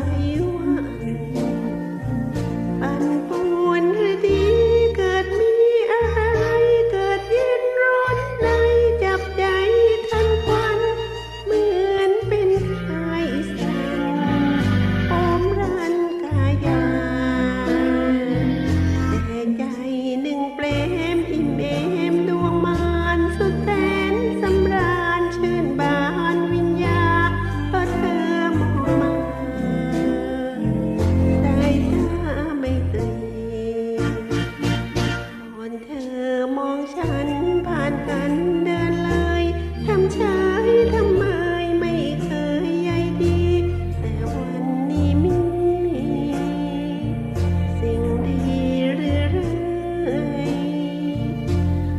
mais. กันเดินเลยทำชายทำไมไม่เคยใยดี แต่วันนี้มี สิ่งดีเรื่อย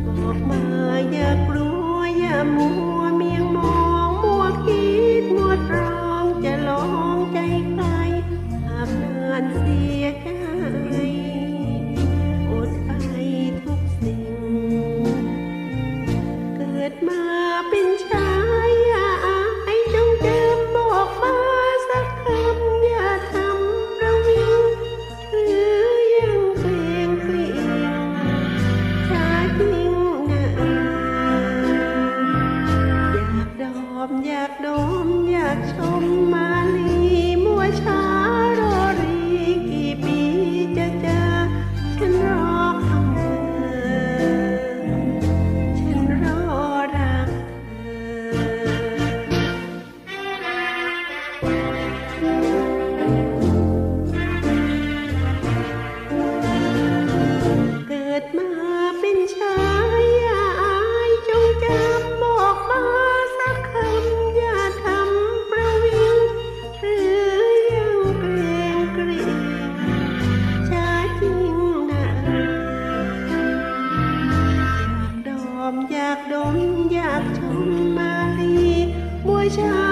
บอกมาอยากลัวอย่ามัว อบอยากดมอยากชมมาลีมวยชา